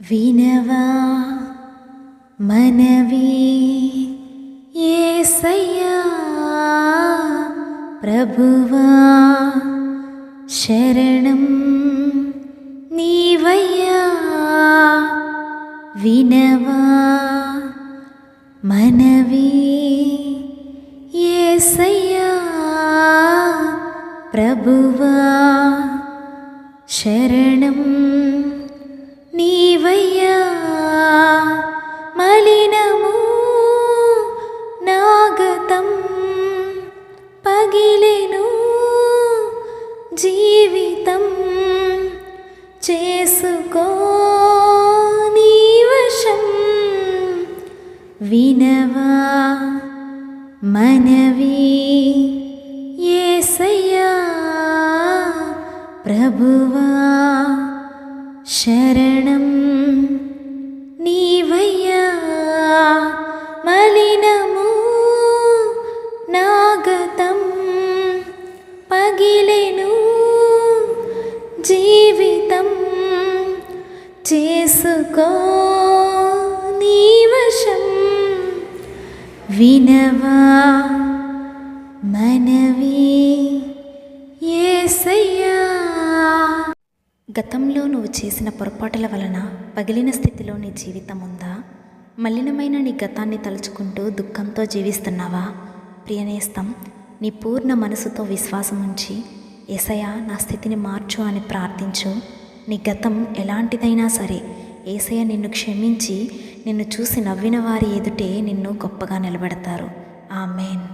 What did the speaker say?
विनवा मनवी एसया प्रभुवा शरणं नीवया विनवा मनवी एसया प्रभुवा शरणं నీవయ్యా మలినము నాగతం పగిలెను జీవితం చేసుకో నీ వశం వినవా మనవి ఏసయ్యా ప్రభువా. శరణం నీవయ్యా మలినము నాగతం పగిలెను జీవితం చేసుకో నీవశం వినవా మనవీ గతంలో నువ్వు చేసిన పొరపాటుల వలన పగిలిన స్థితిలో నీ జీవితం ఉందా? మలినమైన నీ గతాన్ని తలుచుకుంటూ దుఃఖంతో జీవిస్తున్నావా? ప్రియనేస్తం నీ పూర్ణ మనసుతో విశ్వాసం ఉంచి ఏసయ్య నా స్థితిని మార్చు అని ప్రార్థించు. నీ గతం ఎలాంటిదైనా సరే ఏసయ నిన్ను క్షమించి నిన్ను చూసి నవ్విన వారి ఎదుటే నిన్ను గొప్పగా నిలబెడతారు. ఆమెన్.